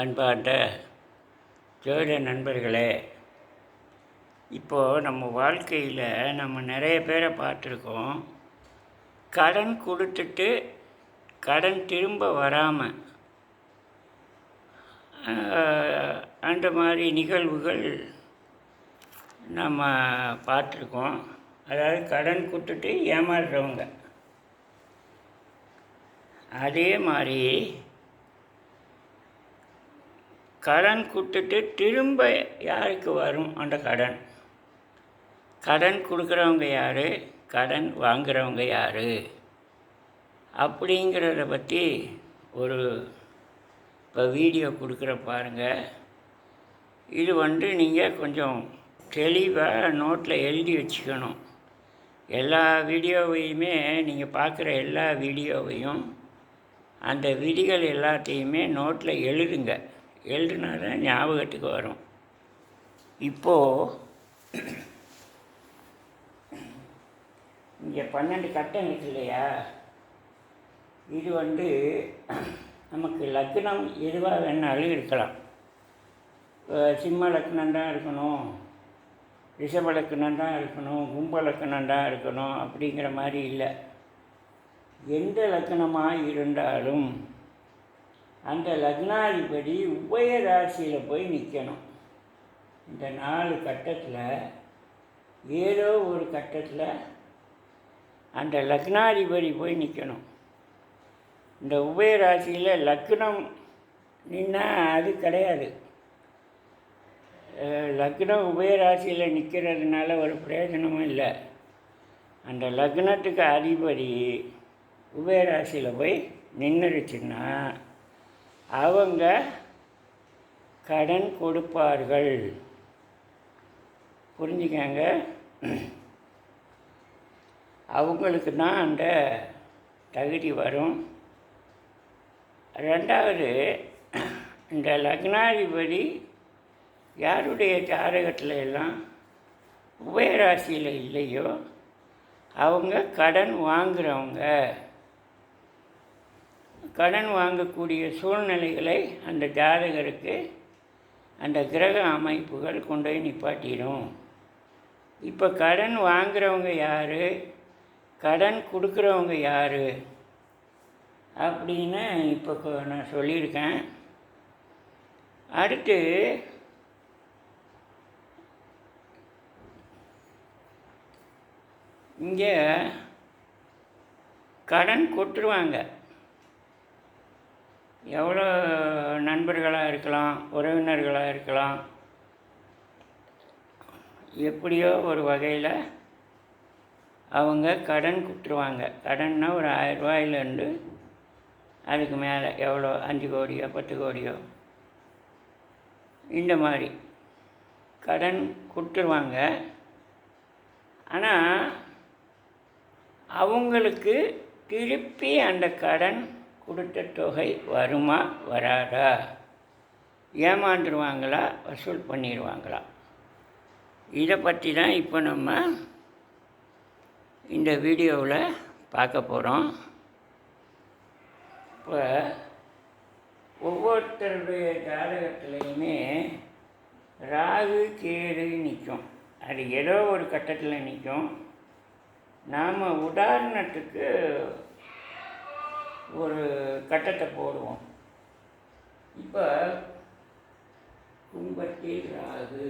அன்பார்ந்த ஜோதிட நண்பர்களே இப்போது நம்ம வாழ்க்கையில் நம்ம நிறைய பேரை பார்த்துருக்கோம். கடன் கொடுத்துட்டு கடன் திரும்ப வராமல் அந்த மாதிரி நிகழ்வுகள் நம்ம பார்த்துருக்கோம். அதாவது கடன் கொடுத்துட்டு ஏமாறுறவங்க. அதே மாதிரி கடன் கொடுத்துட்டு திரும்ப யாருக்கு வரும் அந்த கடன்? கடன் கொடுக்குறவங்க யார்? கடன் வாங்குறவங்க யார்? அப்படிங்கிறத பற்றி ஒரு இப்போ வீடியோ கொடுக்குற பாருங்கள் இது வந்து நீங்கள் கொஞ்சம் தெளிவாக நோட்டில் எழுதி வச்சுக்கணும். எல்லா வீடியோவையுமே நீங்கள் பார்க்குற எல்லா வீடியோவையும் அந்த விதிகள் எல்லாத்தையுமே நோட்டில் எழுதுங்க. எழுதுனா தான் ஞாபகத்துக்கு வரும். இப்போது இங்கே பன்னெண்டு கட்டம் இருக்கு இல்லையா? இது வந்து நமக்கு லக்னம் எதுவாக வேணாலும் இருக்கலாம். சிம்ம லக்னம் தான் இருக்கணும். ரிஷப லக்னம் தான் இருக்கணும். கும்ப லக்னம் தான் இருக்கணும். அப்படிங்கிற மாதிரி இல்லை. எந்த லக்னமாக இருந்தாலும் அந்த லக்னாதிபதி உபய ராசியில் போய் நிற்கணும் இந்த நாலு கட்டத்தில் ஏதோ ஒரு கட்டத்தில் அந்த லக்னாதிபதி போய் நிற்கணும் இந்த உபய ராசியில் லக்னம் நின்னால் அது கிடையாது. லக்னம் உபயராசியில் நிற்கிறதுனால ஒரு பிரயோஜனமும் இல்லை. அந்த லக்னத்துக்கு அதிபதி உபயராசியில் போய் நின்றுச்சுன்னா அவங்க கடன் கொடுப்பார்கள். புரிஞ்சுக்கங்க. அவங்களுக்கு தான் அந்த தகுதி வரும். ரெண்டாவது இந்த லக்னாதிபதி யாருடைய ஜாதகத்தில் எல்லாம் உபயராசியில் இல்லையோ அவங்க கடன் வாங்குகிறவங்க கடன் வாங்கக்கூடிய சூழ்நிலைகளை அந்த ஜாதகருக்கு அந்த கிரக அமைப்புகள் கொண்டு போய் நிப்பாட்டிடும். இப்போ கடன் வாங்குகிறவங்க யார்? கடன் கொடுக்குறவங்க யார்? அப்படின்னு இப்போ நான் சொல்லியிருக்கேன். அடுத்து இங்கே கடன் கொட்டுருவாங்க எவ்வளோ நண்பர்களாக இருக்கலாம் உறவினர்களாக இருக்கலாம் எப்படியோ ஒரு வகையில் அவங்க கடன் கொடுத்துருவாங்க. கடன்னா ஒரு ஆயிரரூபாயிலேருந்து அதுக்கு மேலே எவ்வளோ அஞ்சு கோடியோ பத்து கோடியோ. இந்த மாதிரி கடன் கொடுத்துருவாங்க. ஆனால் அவங்களுக்கு திருப்பி அந்த கடன் கொடுத்த தொகை வருமா வராதா? ஏமாந்துருவாங்களா வசூல் பண்ணிடுவாங்களா இதை பற்றி தான் இப்போ நம்ம இந்த வீடியோவில் பார்க்க போகிறோம். இப்போ ஒவ்வொருத்தருடைய ஜாதகத்துலேயுமே ராகு கேடு நிற்கும். அது ஏதோ ஒரு கட்டத்தில் நிற்கும். நாம் உதாரணத்துக்கு ஒரு கட்டத்தை போடுவோம். இப்போ கும்பத்தில் ராகு.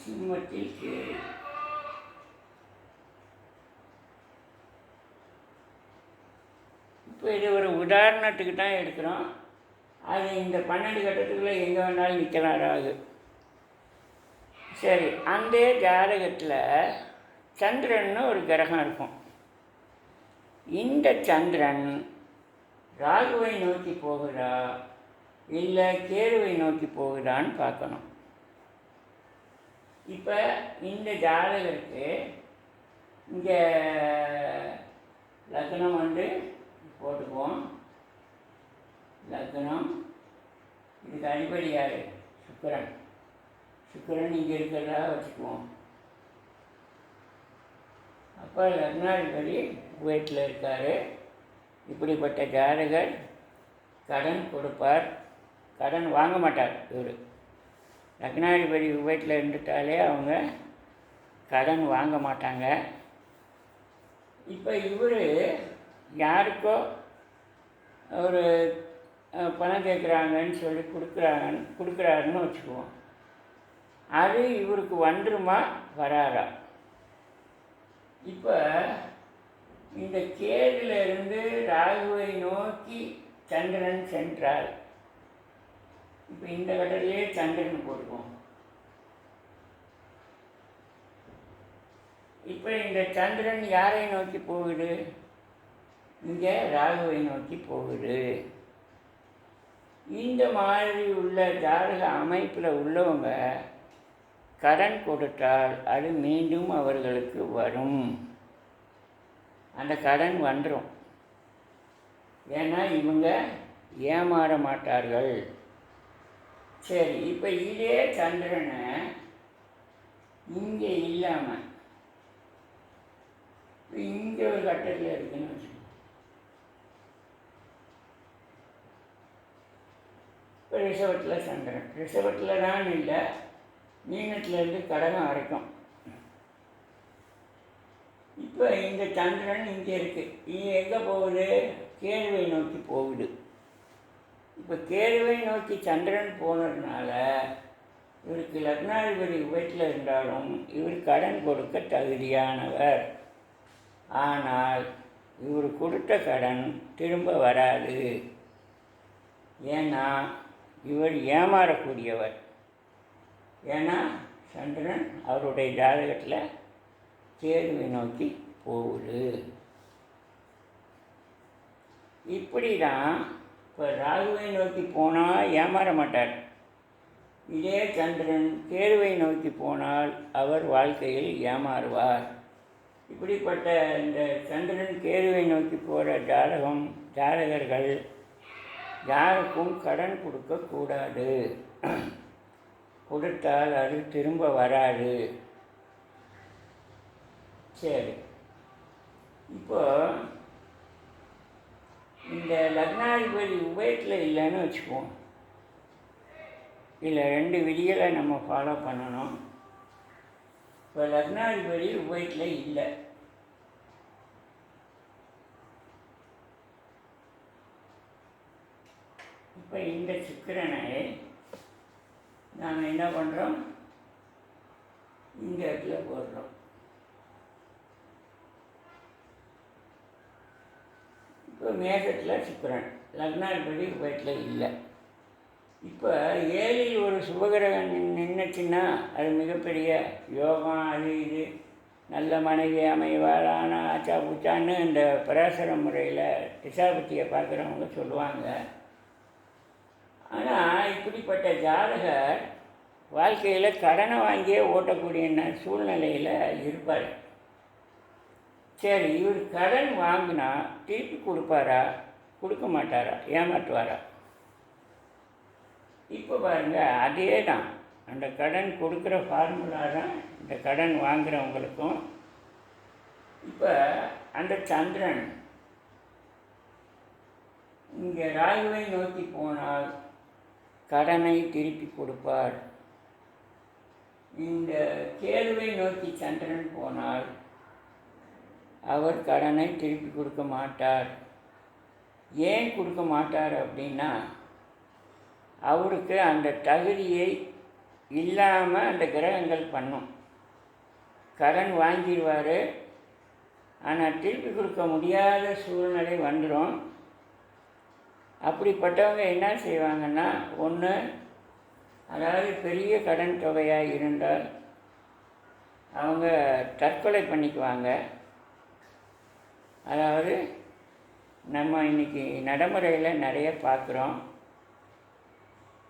சிம்மத்தில் கேடு இப்போ இது ஒரு உதாரணத்துக்கு தான் எடுக்கிறோம். அது இந்த பன்னெண்டு கட்டத்துக்குள்ளே எங்கே வேணாலும் நிற்கலாம் ராகு. சரி அந்த ஜாதகத்தில் சந்திரன்னு ஒரு கிரகம் இருக்கும். இந்த சந்திரன் ராகுவை நோக்கி போகுதா இல்லை கேருவை நோக்கி போகுதான்னு பார்க்கணும். இப்போ இந்த ஜாதகருக்கு இங்கே லக்னம் வந்து போட்டுக்குவோம். லக்னம் இதுக்கு அடிப்படை யார் சுக்கரன். சுக்கரன் இங்கே இருக்கிறதா வச்சுக்குவோம். அப்போ லக்னாதிபதி வீட்டில் இருக்கார். இப்படிப்பட்ட ஜாதகர் கடன் கொடுப்பார். கடன் வாங்க மாட்டார் இவர். லக்னாதிபதி வீட்டில் இருந்துட்டாலே அவங்க கடன் வாங்க மாட்டாங்க. இப்போ இவர் யாருக்கோ ஒரு பணம் கேட்குறாங்கன்னு சொல்லி கொடுக்குறாங்கன்னு கொடுக்குறாருன்னு வச்சுக்குவோம். அது இவருக்கு வந்துருமா? வராரா? இப்போ இந்த கேதிலிருந்து ராகுவை நோக்கி சந்திரன் சென்றார் இப்போ இந்த கடல்லே சந்திரன் போட்டுக்குவோம். இப்போ இந்த சந்திரன் யாரை நோக்கி போகுது? இங்கே ராகுவை நோக்கி போகுது. இந்த மாதிரி உள்ள ஜாதக அமைப்பில் உள்ளவங்க கடன் கொடுத்தால் அது மீண்டும் அவர்களுக்கு வரும். அந்த கடன் வந்துடும் ஏன்னா இவங்க ஏமாற மாட்டார்கள். சரி இப்போ இதே சந்திரனை இங்கே இல்லாமல் இங்கே ஒரு கட்டத்தில் இருக்குன்னு வச்சுக்கோங்க இப்போ ரிசவத்தில் சந்திரன். ரிசவத்தில் தான் இல்லை. மீனத்துலேருந்து கடகம் வரைக்கும் இப்போ இந்த சந்திரன் இங்கே இருக்குது இது எங்கே போகுது? கேள்வை நோக்கி போகுது இப்போ கேள்வை நோக்கி சந்திரன் போனதுனால இவருக்கு லக்னாதிபதி வீட்டில் இருந்தாலும் இவர் கடன் கொடுக்க தகுதியானவர். ஆனால் இவர் கொடுத்த கடன் திரும்ப வராது. ஏன்னா இவர் ஏமாறக்கூடியவர். ஏன்னா சந்திரன் அவருடைய ஜாதகத்தில் கேதுவை நோக்கி போகுது. இப்படி தான் இப்போ ராகுவை நோக்கி போனால் ஏமாற மாட்டார். இதே சந்திரன் கேதுவை நோக்கி போனால் அவர் வாழ்க்கையில் ஏமாறுவார். இப்படிப்பட்ட இந்த சந்திரன் கேதுவை நோக்கி போகிற ஜாதகம் ஜாதகர்கள் யாருக்கும் கடன் கொடுக்கக்கூடாது கொடுத்தால் அது திரும்ப வராது. சரி. இப்போ இந்த லக்னாதிபதி உபயத்தில் இல்லைன்னு வச்சுக்குவோம். இதில் ரெண்டு விதிகளை நம்ம ஃபாலோ பண்ணணும். இப்போ லக்னாதிபதி உபயத்தில் இல்லை. இப்போ இந்த சுக்கிரனை நாம் என்ன பண்ணுறோம் இந்த இடத்துல போடுறோம். இப்போ மேகத்தில் சுக்கரன் லக்னாதிபதி வீட்டில் இல்லை. இப்போ ஏழில் ஒரு சுபகிரகம் நின் நின்றுச்சுன்னா அது மிகப்பெரிய யோகம் அது இது. நல்ல மனைவி அமைவாள் ஆனால் ஆச்சா பூச்சான்னு இந்த பராசர முறையில் திசாபத்தியை பார்க்குறவங்க சொல்லுவாங்க. ஆனால் இப்படிப்பட்ட ஜாதகர் வாழ்க்கையில் கடனை வாங்கியே ஓட்டக்கூடிய சூழ்நிலையில் இருப்பார். சரி இவர் கடன் வாங்கினா திருப்பி கொடுப்பாரா? கொடுக்க மாட்டாரா? ஏமாற்றுவாரா? இப்போ பாருங்கள் அதே தான் அந்த கடன் கொடுக்குற ஃபார்முலா தான் இந்த கடன் வாங்குகிறவங்களுக்கும் இப்போ அந்த சந்திரன் இங்கே ராகுவை நோக்கி போனால் கடனை திருப்பி கொடுப்பார். இந்த கேள்வை நோக்கி சந்திரன் போனால் அவர் கடனை திருப்பி கொடுக்க மாட்டார். ஏன் கொடுக்க மாட்டார் அப்படின்னா அவருக்கு அந்த தகுதியை இல்லாமல் அந்த கிரகங்கள் பண்ணும். கடன் வாங்கிடுவார். ஆனால் திருப்பி கொடுக்க முடியாத சூழ்நிலை வந்துடும் அப்படிப்பட்டவங்க என்ன செய்வாங்கன்னா ஒன்று அதாவது பெரிய கடன் தொகையாக இருந்தால் அவங்க தற்கொலை பண்ணிக்குவாங்க. அதாவது நம்ம இன்னைக்கு நடைமுறையில் நிறைய பார்க்குறோம்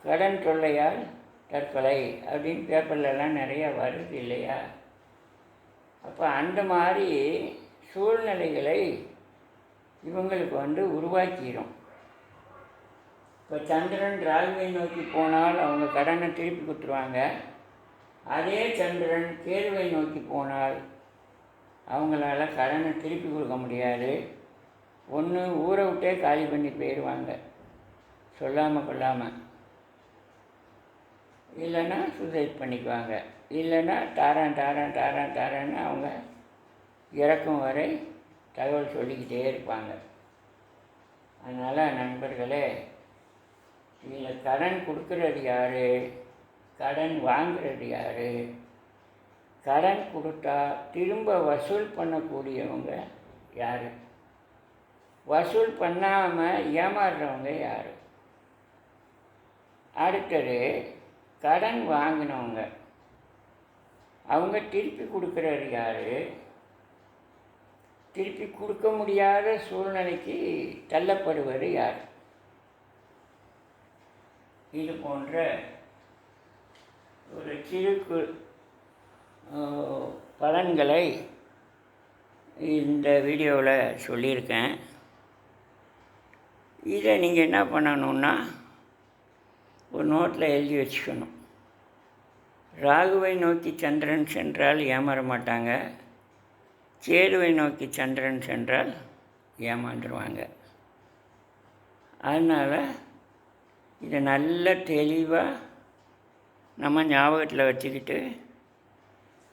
கடன் தொல்லையால் தற்கொலை அப்படின்னு பேப்பர்லலாம் நிறைய வருது இல்லையா? அப்போ அந்த மாதிரி சூழ்நிலைகளை இவங்களுக்கு வந்து உருவாக்கிடும் இப்போ சந்திரன் ராகுவை நோக்கி போனால் அவங்க கடனை திருப்பி கொடுத்துருவாங்க. அதே சந்திரன் கேதுவை நோக்கி போனால் அவங்களால கடனை திருப்பி கொடுக்க முடியாது. ஒன்று ஊரை விட்டே காலி பண்ணி போயிடுவாங்க. சொல்லாமல் கொள்ளாமல் இல்லைன்னா சூசைட் பண்ணிக்குவாங்க. இல்லைன்னா தாரான் தாரான் தாரான் தாரான்னு அவங்க இறக்கும் வரை தகவல் சொல்லிக்கிட்டே இருப்பாங்க. அதனால் நண்பர்களே நீங்கள் கடன் கொடுக்கறது யார்? கடன் வாங்குறது யார்? கடன் கொடுத்தா திரும்ப வசூல் பண்ணக்கூடியவங்க யார்? வசூல் பண்ணாமல் ஏமாறுறவங்க யார்? அடுத்தது கடன் வாங்கினவங்க. அவங்க திருப்பி கொடுக்குறது யார்? திருப்பி கொடுக்க முடியாத சூழ்நிலைக்கு தள்ளப்படுவது யார்? இது போன்ற ஒரு சிறு பலன்களை இந்த வீடியோவில் சொல்லியிருக்கேன். இதை நீங்கள் என்ன பண்ணணுன்னா ஒரு நோட்டில் எழுதி வச்சுக்கணும். ராகுவை நோக்கி சந்திரன் சென்றால் ஏமாற மாட்டாங்க. கேதுவை நோக்கி சந்திரன் சென்றால் ஏமாந்துருவாங்க. அதனால் இதை நல்ல தெளிவாக நம்ம ஞாபகத்தில் வச்சுக்கிட்டு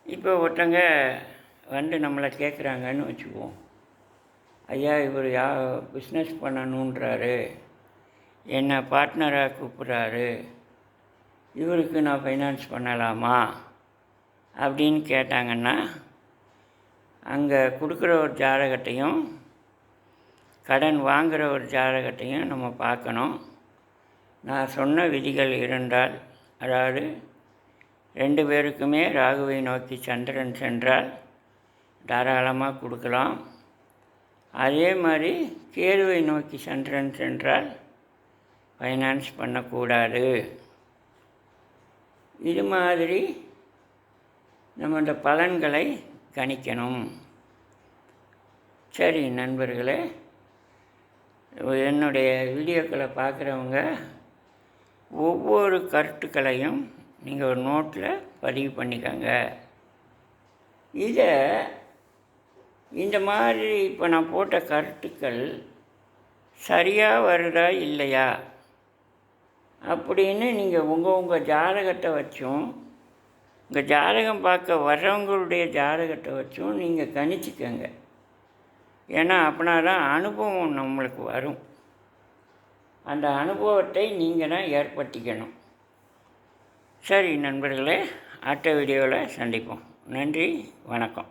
இப்போ ஒருத்தங்க வந்து நம்மளை கேட்குறாங்கன்னு வச்சுக்குவோம். ஐயா இவர் யா பிஸ்னஸ் பண்ணணுன்றாரு. என்னை பார்ட்னராக கூப்பிட்றாரு இவருக்கு நான் ஃபைனான்ஸ் பண்ணலாமா? அப்படின்னு கேட்டாங்கன்னா அங்கே கொடுக்குற ஒரு ஜாதகத்தையும் கடன் வாங்குகிற ஒரு ஜாதகத்தையும் நம்ம பார்க்கணும். நான் சொன்ன விதிகள் இருந்தால் அதாவது ரெண்டு பேருக்குமே ராகுவை நோக்கி சந்திரன் சென்றால் தாராளமாக கொடுக்கலாம். அதே மாதிரி கேதுவை நோக்கி சந்திரன் சென்றால் ஃபைனான்ஸ் பண்ணக்கூடாது. இது மாதிரி நம்ம இந்த பலன்களை கணிக்கணும். சரி நண்பர்களே என்னுடைய வீடியோக்களை பார்க்குறவங்க ஒவ்வொரு கருத்துக்களையும் நீங்கள் ஒரு நோட்டில் பதிவு பண்ணிக்கோங்க. இதை இந்த மாதிரி இப்போ நான் போட்ட கருத்துக்கள் சரியாக வருதா இல்லையா? அப்படின்னு நீங்கள் உங்கள் உங்கள் ஜாதகத்தை வச்சும் உங்கள் ஜாதகம் பார்க்க வர்றவங்களுடைய ஜாதகத்தை வச்சும் நீங்கள் கணிச்சிக்கங்க. ஏன்னா அப்படின்னா தான் அனுபவம் நம்மளுக்கு வரும். அந்த அனுபவத்தை நீங்கள் தான் ஏற்படுத்திக்கணும். சரி நண்பர்களே அடுத்த வீடியோவில் சந்திப்போம். நன்றி வணக்கம்.